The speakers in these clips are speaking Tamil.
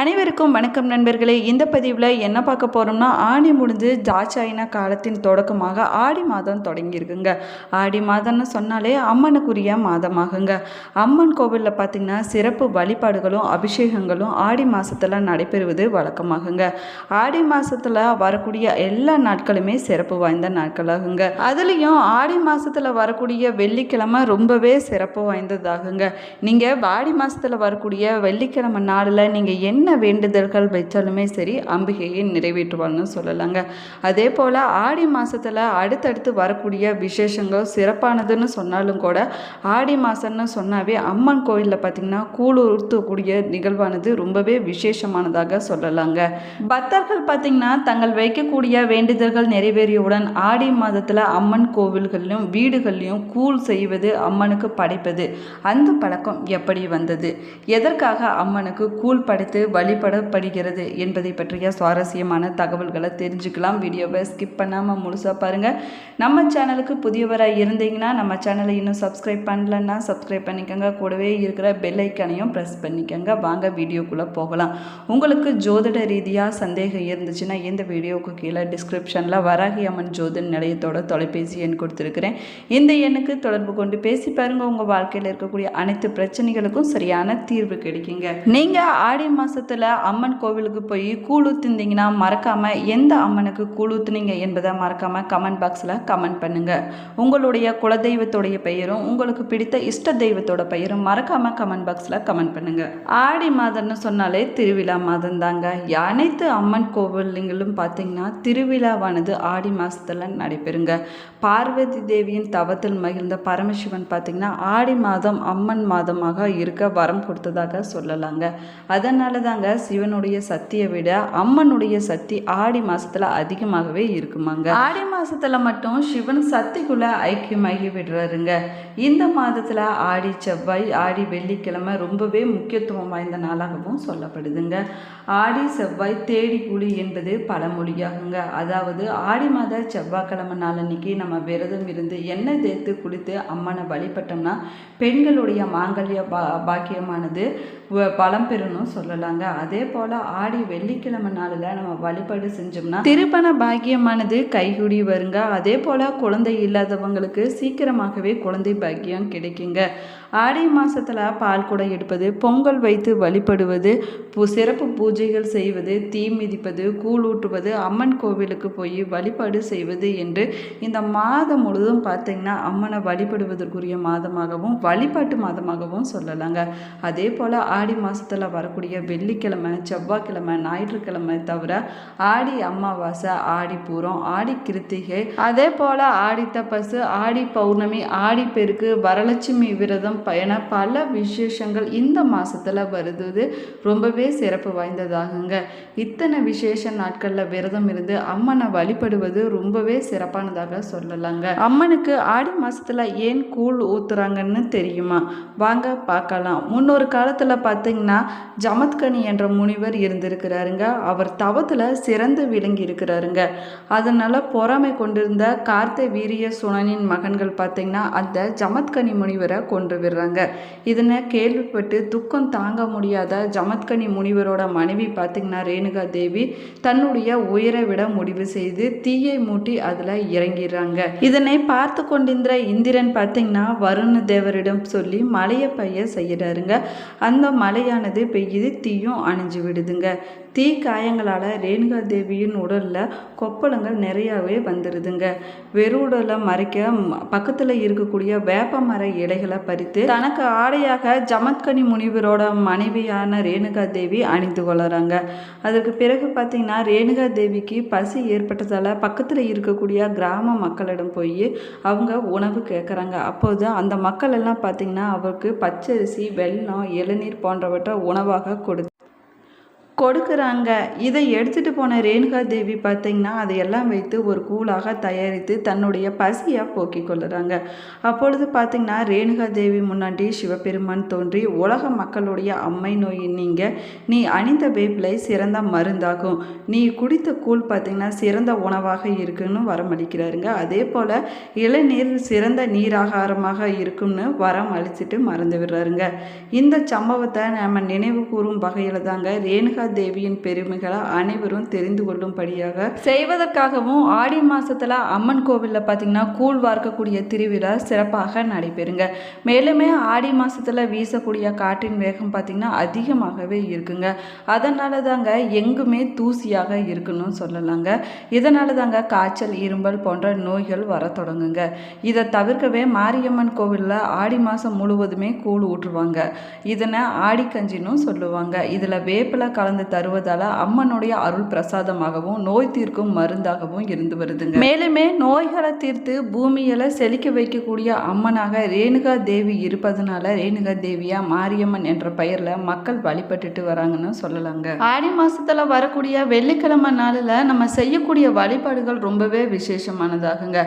அனைவருக்கும் வணக்கம் நண்பர்களே. இந்த பதிவில் என்ன பார்க்க போகிறோம்னா ஆடி முடிஞ்சு ஜாச்சாயின காலத்தின் தொடக்கமாக ஆடி மாதம் தொடங்கியிருக்குங்க. ஆடி மாதம்னு சொன்னாலே அம்மனுக்குரிய மாதமாகுங்க. அம்மன் கோவிலில் பார்த்திங்கன்னா சிறப்பு வழிபாடுகளும் அபிஷேகங்களும் ஆடி மாதத்தில் நடைபெறுவது வழக்கமாகுங்க. ஆடி மாதத்தில் வரக்கூடிய எல்லா நாட்களுமே சிறப்பு வாய்ந்த நாட்களாகுங்க. அதுலேயும் ஆடி மாதத்தில் வரக்கூடிய வெள்ளிக்கிழமை ரொம்பவே சிறப்பு வாய்ந்ததாகுங்க. நீங்கள் ஆடி மாதத்தில் வரக்கூடிய வெள்ளிக்கிழமை நாளில் நீங்கள் என்ன என்ன வேண்டுதல்கள் வச்சாலுமே சரி அம்பிகையை நிறைவேற்றுவாங்கன்னு சொல்லலாங்க. அதே போல் ஆடி மாதத்தில் அடுத்தடுத்து வரக்கூடிய விசேஷங்கள் சிறப்பானதுன்னு சொன்னாலும் கூட ஆடி மாதம்னு சொன்னாவே அம்மன் கோயிலில் பார்த்திங்கன்னா கூழ் நிகழ்வானது ரொம்பவே விசேஷமானதாக சொல்லலாங்க. பக்தர்கள் பார்த்திங்கன்னா தங்கள் வைக்கக்கூடிய வேண்டுதல்கள் நிறைவேறியவுடன் ஆடி மாதத்தில் அம்மன் கோவில்களிலும் வீடுகளிலும் கூழ் செய்வது அம்மனுக்கு படைப்பது. அந்த பழக்கம் எப்படி வந்தது? எதற்காக அம்மனுக்கு கூழ் படைத்து வழிபடப்படுகிறது என்பதை பற்றிய சுவாரஸ்யமான தகவல்களை தெரிஞ்சுக்கலாம். வீடியோவை ஸ்கிப் பண்ணாமல் முழுசாக பாருங்கள் நம்ம சேனலுக்கு புதியவராக இருந்தீங்கன்னா நம்ம சேனலை இன்னும் சப்ஸ்கிரைப் பண்ணலன்னா சப்ஸ்கிரைப் பண்ணிக்கோங்க. கூடவே இருக்கிற பெல் ஐக்கானையும் ப்ரெஸ் பண்ணிக்கோங்க. வாங்க வீடியோக்குள்ளே போகலாம். உங்களுக்கு ஜோதிட ரீதியாக சந்தேகம் இருந்துச்சுன்னா இந்த வீடியோவுக்கு கீழே டிஸ்கிரிப்ஷனில் வராகி அம்மன் ஜோதிட நிலையத்தோட தொலைபேசி எண் கொடுத்துருக்கிறேன். இந்த எண்ணுக்கு தொடர்பு கொண்டு பேசி பாருங்கள் உங்கள் வாழ்க்கையில் இருக்கக்கூடிய அனைத்து பிரச்சனைகளுக்கும் சரியான தீர்வு கிடைக்குங்க. நீங்கள் ஆடி மாதத்தில் அம்மன் கோவிலுக்கு போய் கூழ் மறக்காமல் எந்த அம்மனுக்கு கூழ் என்பதை மறக்காமல் கமெண்ட் பாக்ஸில் கமெண்ட் பண்ணுங்கள் உங்களுடைய குலதெய்வத்துடைய பெயரும் உங்களுக்கு பிடித்த இஷ்ட தெய்வத்தோட பெயரும் மறக்காமல் கமெண்ட் பாக்ஸில் கமெண்ட் பண்ணுங்கள் ஆடி மாதம்னு சொன்னாலே திருவிழா மாதம் தாங்க. அனைத்து அம்மன் கோவில்களும் பார்த்தீங்கன்னா திருவிழாவானது ஆடி மாதத்தில் நடைபெறுங்க. பார்வதி தேவியின் தவத்தில் மகிழ்ந்த பரமசிவன் பார்த்தீங்கன்னா ஆடி மாதம் அம்மன் மாதமாக இருக்க வரம் கொடுத்ததாக சொல்லலாங்க. அதனால தாங்க சிவனுடைய சக்தியை விட அம்மனுடைய சக்தி ஆடி மாசத்துல அதிகமாகவே இருக்குமாங்க. ஆடி மாசத்துல மட்டும் சிவன் சக்திக்குள்ள ஐக்கியமாகி விடுறாருங்க. இந்த மாதத்துல ஆடி செவ்வாய் ஆடி வெள்ளிக்கிழமை ரொம்பவே முக்கியத்துவம் வாய்ந்த நாளாகவும் சொல்லப்படுதுங்க. ஆடி செவ்வாய் தேடி குழி என்பது பழமொழியாகுங்க அதாவது ஆடி மாத செவ்வாய்க்கிழமை நாள் அன்னைக்கு நம்ம விரதம் இருந்து எண்ணெய் தேய்த்து குளித்து அம்மனை வழிபட்டோம்னா பெண்களுடைய மாங்கல்ய பா பாக்கியமானது வ- பலம் பெறணும் சொல்லலாங்க. அதே போல் ஆடி வெள்ளிக்கிழமை நாளில் நம்ம வழிபாடு செஞ்சோம்னா திருப்பண பாக்கியமானது கைகூடி வருங்க. அதே போல் குழந்தை இல்லாதவங்களுக்கு சீக்கிரமாகவே குழந்தை பாக்கியம் கிடைக்குங்க. ஆடி மாதத்தில் பால் குடம் எடுப்பது பொங்கல் வைத்து வழிபடுவது சிறப்பு பூஜைகள் செய்வது தீ மிதிப்பது கூழ் அம்மன் கோவிலுக்கு போய் வழிபாடு செய்வது என்று இந்த மாதம் முழுதும் பார்த்திங்கன்னா அம்மனை வழிபடுவதற்குரிய மாதமாகவும் வழிபாட்டு மாதமாகவும் சொல்லலாங்க. அதே போல் ஆடி மாதத்தில் வரக்கூடிய வெள்ளிக்கிழமை செவ்வாய்க்கிழமை ஞாயிற்றுக்கிழமை தவிர ஆடி அமாவாசை ஆடி பூரம் ஆடி கிருத்திகை அதே போல் ஆடி தப்பசு ஆடி பௌர்ணமி ஆடி பெருக்கு வரலட்சுமி விரதம் பயண பல விசேஷங்கள் இந்த மாதத்தில் வருது ரொம்பவே சிறப்பு வாய்ந்ததாகுங்க. இத்தனை விசேஷ நாட்களில் விரதம் இருந்து அம்மனை வழிபடுவது ரொம்பவே சிறப்பானதாக சொல்லலாங்க. அம்மனுக்கு ஆடி மாதத்தில் ஏன் கூழ் ஊத்துறாங்கன்னு தெரியுமா? வாங்க பார்க்கலாம். முன்னொரு காலத்தில் பார்த்தீங்கன்னா ஜமத்கனி என்ற முனிவர் இருந்திருக்கிறாருங்க. அவர் தவத்தில் சிறந்து விளங்கி இருக்கிறாருங்க. அதனால் பொறாமை கொண்டிருந்த கார்த்தை வீரிய சுனனின் மகன்கள் பார்த்தீங்கன்னா அந்த ஜமத்கனி முனிவரை கொன்று விடுறாங்க இதனை கேள்விப்பட்டு துக்கம் தாங்க முடியாத ஜமத்கனி முனிவரோட மனைவி பார்த்தீங்கன்னா ரேணுகா தேவி தன்னுடைய உயிரை விட முடிவு செய்து தீயை மூட்டி அதில் இறங்கிடுறாங்க. இதனை பார்த்து கொண்டிருந்த இந்திரன் பார்த்தீங்கன்னா வருண தேவரிடம் சொல்லி மலையை பெய்ய செய்கிறாருங்க. அந்த மலையானது பெய்யுது தீயும் அணிஞ்சு விடுதுங்க. தீ காயங்களால் ரேணுகா தேவியின் உடலில் கொப்பளங்கள் நிறையாவே வந்துடுதுங்க வெறுடலை மறைக்க பக்கத்தில் இருக்கக்கூடிய வேப்ப மர இலைகளை பறித்து தனக்கு ஆடையாக ஜமத்கனி முனிவரோட மனைவியான ரேணுகா தேவி அணிந்து கொள்ளுறாங்க அதற்கு பிறகு பார்த்திங்கன்னா ரேணுகா தேவிக்கு பசி ஏற்பட்டதால் பக்கத்தில் இருக்கக்கூடிய கிராம மக்களிடம் போய் அவங்க உணவு கேட்குறாங்க அப்போது அந்த மக்கள் எல்லாம் பார்த்திங்கன்னா அவருக்கு பச்சரிசி வெல்லம் இளநீர் போன்றவற்றை உணவாக கொடு கொடுக்குறாங்க. இதை எடுத்துகிட்டு போன ரேணுகா தேவி பார்த்தீங்கன்னா அதையெல்லாம் வைத்து ஒரு கூழாக தயாரித்து தன்னுடைய பசியாக போக்கிக் கொள்ளுறாங்க. அப்பொழுது பார்த்தீங்கன்னா ரேணுகா தேவி முன்னாடி சிவபெருமான் தோன்றி உலக மக்களுடைய அம்மை நோய் நீங்க நீ அணிந்த வேப்பிலை சிறந்த மருந்தாகும். நீ குடித்த கூழ் பார்த்தீங்கன்னா சிறந்த உணவாக இருக்குன்னு வரமளிக்கிறாருங்க. அதே போல் இளநீர் சிறந்த நீராகாரமாக இருக்கும்னு வரம் அளிச்சுட்டு மறந்து விடுறாருங்க இந்த சம்பவத்தை நம்ம நினைவு கூறும் வகையில் தாங்க ரேணுகா ரேணுகா தேவியின் பெருமைகளை அனைவரும் தெரிந்து கொள்ளும்படியாக செய்வதற்காகவும் ஆடி மாசத்துல அம்மன் கோவிலில் பார்த்தீங்கன்னா கூழ் வார்க்கக்கூடிய திருவிழா சிறப்பாக நடைபெறுங்க. மேலுமே ஆடி மாசத்துல வீசக்கூடிய காற்றின் வேகம் பார்த்தீங்கன்னா அதிகமாகவே இருக்குங்க. அதனால தாங்க எங்குமே தூசியாக இருக்குன்னு சொல்லலாங்க. இதனால தாங்க காய்ச்சல் இரும்பல் போன்ற நோய்கள் வர தொடங்குங்க. இதை தவிர்க்கவே மாரியம்மன் கோவிலில் ஆடி மாதம் முழுவதுமே கூழ் ஊற்றுவாங்க. இதனை ஆடிக்கஞ்சினும் சொல்லுவாங்க. இதில் வேப்பில கலந்து தருவதால் அம்மனுடைய அருள் பிரசாதமாகவும் நோய் தீர்க்கும் மருந்தாகவும் இருந்து வருதுங்க. மேலுமே நோய்களை தீர்த்து பூமியில செழிக்க வைக்கக்கூடிய அம்மனாக ரேணுகா தேவி இருப்பதனால ரேணுகா தேவியா மாரியம்மன் என்ற பெயர்ல மக்கள் வழிபட்டுட்டு வராங்கன்னு சொல்லலாங்க. ஆடி மாசத்துல வரக்கூடிய வெள்ளிக்கிழமை நாளில் நம்ம செய்யக்கூடிய வழிபாடுகள் ரொம்பவே விசேஷமானதாகுங்க.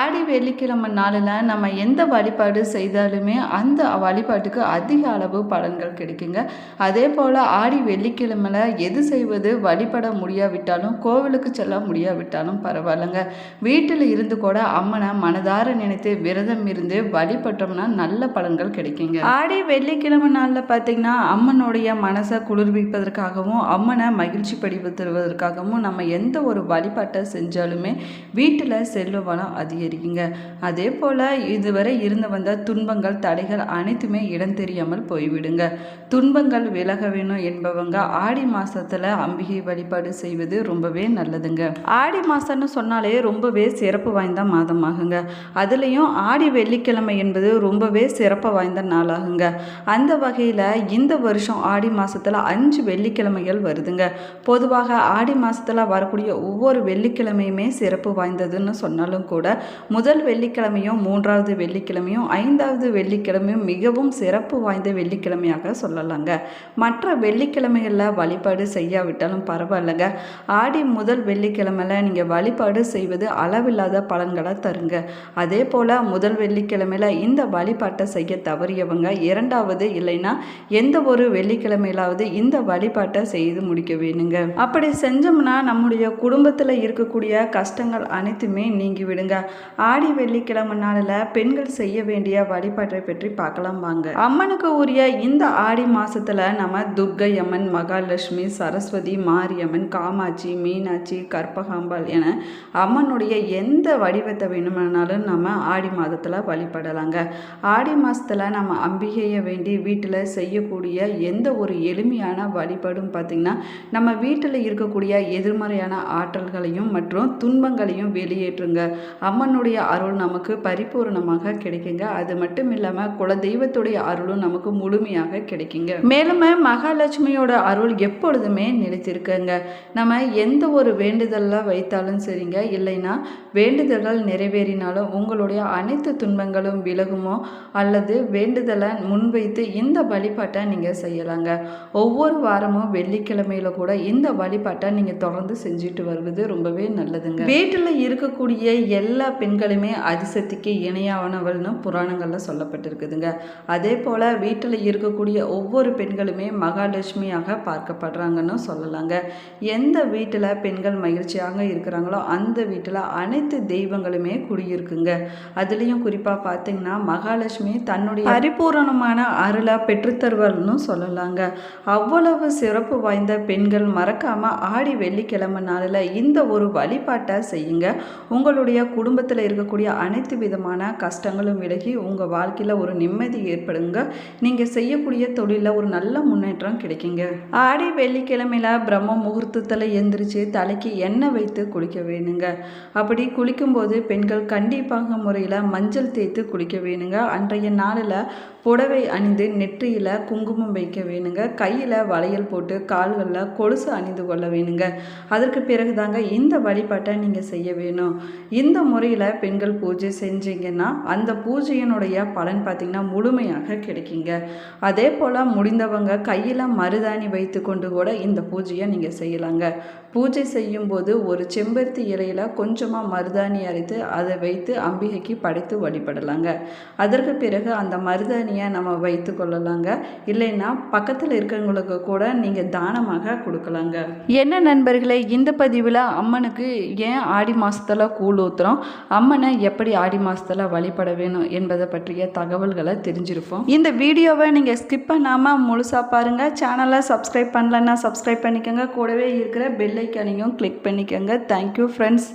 ஆடி வெள்ளிக்கிழமை நாளில் நம்ம எந்த வழிபாடு செய்தாலுமே அந்த வழிபாட்டுக்கு அதிக அளவு பலன்கள் கிடைக்குங்க. அதே போல் ஆடி வெள்ளிக்கிழமை வெள்ளிக்கிழமையில எது செய்வது வழிபட முடியாவிட்டாலும் கோவிலுக்கு செல்ல முடியாவிட்டாலும் பரவாயில்லைங்க. வீட்டில் இருந்து கூட அம்மனை மனதார நினைத்து விரதம் இருந்து வழிபட்டோம்னா நல்ல பலன்கள் கிடைக்குங்க. ஆடி வெள்ளிக்கிழமை நாளில் பார்த்தீங்கன்னா அம்மனுடைய மனசை குளிர்விப்பதற்காகவும் அம்மனை மகிழ்ச்சி படிப்படுத்துவதற்காகவும் நம்ம எந்த ஒரு வழிபாட்டை செஞ்சாலுமே வீட்டில் செல்வ வளம் அதிகரிக்குங்க. அதே போல் இதுவரை இருந்து வந்த துன்பங்கள் தடைகள் அனைத்துமே இடம் தெரியாமல் போய்விடுங்க. துன்பங்கள் விலக வேணும் என்பவங்க ஆடி மாசத்துல அம்பிகை வழிபாடு செய்வது ரொம்பவே நல்லதுங்க. ஆடி மாசம்னு சொன்னாலே ரொம்பவே சிறப்பு வாய்ந்த மாதமாகுங்க. அதுலேயும் ஆடி வெள்ளிக்கிழமை என்பது ரொம்பவே சிறப்பு வாய்ந்த நாளாகுங்க. அந்த வகையில் இந்த வருஷம் ஆடி மாசத்துல அஞ்சு வெள்ளிக்கிழமைகள் வருதுங்க. பொதுவாக ஆடி மாசத்துல வரக்கூடிய ஒவ்வொரு வெள்ளிக்கிழமையுமே சிறப்பு வாய்ந்ததுன்னு சொன்னாலும் கூட முதல் வெள்ளிக்கிழமையும் மூன்றாவது வெள்ளிக்கிழமையும் ஐந்தாவது வெள்ளிக்கிழமையும் மிகவும் சிறப்பு வாய்ந்த வெள்ளிக்கிழமையாக சொல்லலாங்க. மற்ற வெள்ளிக்கிழமைகளில் வழிபாடு செய்யாவிட்டாலும் பரவாயில்லைங்க. ஆடி முதல் வெள்ளிக்கிழமையில் நீங்கள் வழிபாடு செய்வது அளவில்லாத பலன்களை தருங்க. அதே போல் முதல் வெள்ளிக்கிழமையில் இந்த வழிபாட்டை செய்ய தவறியவங்க இரண்டாவது இல்லைன்னா எந்த ஒரு வெள்ளிக்கிழமையிலாவது இந்த வழிபாட்டை செய்து முடிக்க வேணுங்க. அப்படி செஞ்சோம்னா நம்முடைய குடும்பத்தில் இருக்கக்கூடிய கஷ்டங்கள் அனைத்துமே நீங்கி விடுங்க ஆடி வெள்ளிக்கிழமை நாளில் பெண்கள் செய்ய வேண்டிய வழிபாட்டை பற்றி பார்க்கலாம் வாங்க. அம்மனுக்கு உரிய இந்த ஆடி மாசத்துல நம்ம துர்க்கை அம்மன் மகாலட்சுமி சரஸ்வதி மாரியம்மன் காமாட்சி மீனாட்சி கற்பகாம்பாள் என அம்மனுடைய எந்த வடிவத்தை வேணுமானாலும் நம்ம ஆடி மாதத்தில் வழிபடலாங்க. ஆடி மாதத்தில் நம்ம அம்பிகையை வேண்டி வீட்டில் செய்யக்கூடிய எந்த ஒரு எளிமையான வழிபாடும் பார்த்திங்கன்னா நம்ம வீட்டில் இருக்கக்கூடிய எதிர்மறையான ஆற்றல்களையும் மற்றும் துன்பங்களையும் வெளியேற்றுங்க. அம்மனுடைய அருள் நமக்கு பரிபூர்ணமாக கிடைக்குங்க. அது மட்டும் இல்லாமல் குலதெய்வத்துடைய அருளும் நமக்கு முழுமையாக கிடைக்குங்க. மேலும் மகாலட்சுமியோட அருள் எப்பொழுதுமே நிலைத்திருக்குங்க. நம்ம எந்த ஒரு வேண்டுதலில் வைத்தாலும் சரிங்க. இல்லைன்னா வேண்டுதல்கள் நிறைவேறினாலும் உங்களுடைய அனைத்து துன்பங்களும் விலகுமோ அல்லது வேண்டுதலை முன்வைத்து இந்த வழிபாட்டை நீங்கள் செய்யலாங்க. ஒவ்வொரு வாரமும் வெள்ளிக்கிழமையில கூட இந்த வழிபாட்டை நீங்கள் தொடர்ந்து செஞ்சுட்டு வருவது ரொம்பவே நல்லதுங்க. வீட்டில் இருக்கக்கூடிய எல்லா பெண்களுமே அதிசக்திக்கு இணையானவள்னு புராணங்களில் சொல்லப்பட்டிருக்குதுங்க. அதே போல் வீட்டில் இருக்கக்கூடிய ஒவ்வொரு பெண்களுமே மகாலட்சுமியாக பார்க்கப்படுறாங்கன்னு சொல்லலாங்க. எந்த வீட்டில் பெண்கள் மகிழ்ச்சியாக இருக்கிறாங்களோ அந்த வீட்டில் அனைத்து தெய்வங்களுமே குடியிருக்குங்க. அதுலேயும் குறிப்பாக பார்த்தீங்கன்னா மகாலட்சுமி தன்னுடைய பரிபூரணமான அருளை பெற்றுத்தருவல்னு சொல்லலாங்க. அவ்வளவு சிறப்பு வாய்ந்த பெண்கள் மறக்காம ஆடி வெள்ளிக்கிழமை நாளில் இந்த ஒரு வழிபாட்டை செய்யுங்க. உங்களுடைய குடும்பத்தில் இருக்கக்கூடிய அனைத்து விதமான கஷ்டங்களும் விலகி உங்கள் வாழ்க்கையில் ஒரு நிம்மதி ஏற்படுங்க. நீங்கள் செய்யக்கூடிய தொழிலில் ஒரு நல்ல முன்னேற்றம் கிடைக்குங்க. ஆடி வெள்ளிக்கிழமையில பிரம்ம முகூர்த்தத்தில் எந்திரிச்சு தலைக்கு எண்ணெய் வைத்து குளிக்க வேணுங்க. அப்படி குளிக்கும்போது பெண்கள் கண்டிப்பாக முறையில் மஞ்சள் தேய்த்து குளிக்க வேணுங்க. அன்றைய நாளில் புடவை அணிந்து நெற்றியில் குங்குமம் வைக்க வேணுங்க. கையில் வளையல் போட்டு கால்களில் கொலுசு அணிந்து கொள்ள வேணுங்க. அதற்கு பிறகு தாங்க இந்த வழிபாட்டை நீங்கள் செய்ய வேணும். இந்த முறையில் பெண்கள் பூஜை செஞ்சீங்கன்னா அந்த பூஜையினுடைய பலன் பார்த்திங்கன்னா முழுமையாக கிடைக்குங்க. அதே போல் முடிந்தவங்க கையில் மருதாணி வைத்து கொண்டு கூட இந்த பூஜையை நீங்கள் செய்யலாங்க. பூஜை செய்யும்போது ஒரு செம்பருத்தி இலையில் கொஞ்சமாக மருதாணி அரைத்து அதை வைத்து அம்பிகைக்கு படைத்து வழிபடலாங்க. அதற்கு பிறகு அந்த மருதாணியை நம்ம வைத்து கொள்ளலாங்க. இல்லைன்னா பக்கத்தில் இருக்கிறவங்களுக்கு கூட நீங்கள் தானமாக கொடுக்கலாங்க. என்ன நண்பர்களே இந்த பதிவில் அம்மனுக்கு ஏன் ஆடி மாதத்தில் கூழ் ஊற்றுறோம் அம்மனை எப்படி ஆடி மாதத்தில் வழிபட வேணும் என்பதை பற்றிய தகவல்களை தெரிஞ்சிருப்போம். இந்த வீடியோவை நீங்கள் ஸ்கிப் பண்ணாமல் முழுசாக பாருங்கள் சேனலை சப்ஸ்கிரைப் பண்ணலன்னா சப்ஸ்கிரைப் பண்ணிக்கோங்க. கூடவே இருக்கிற பெல் ஐக்கானையும் கிளிக் பண்ணிக்கோங்க. Thank you friends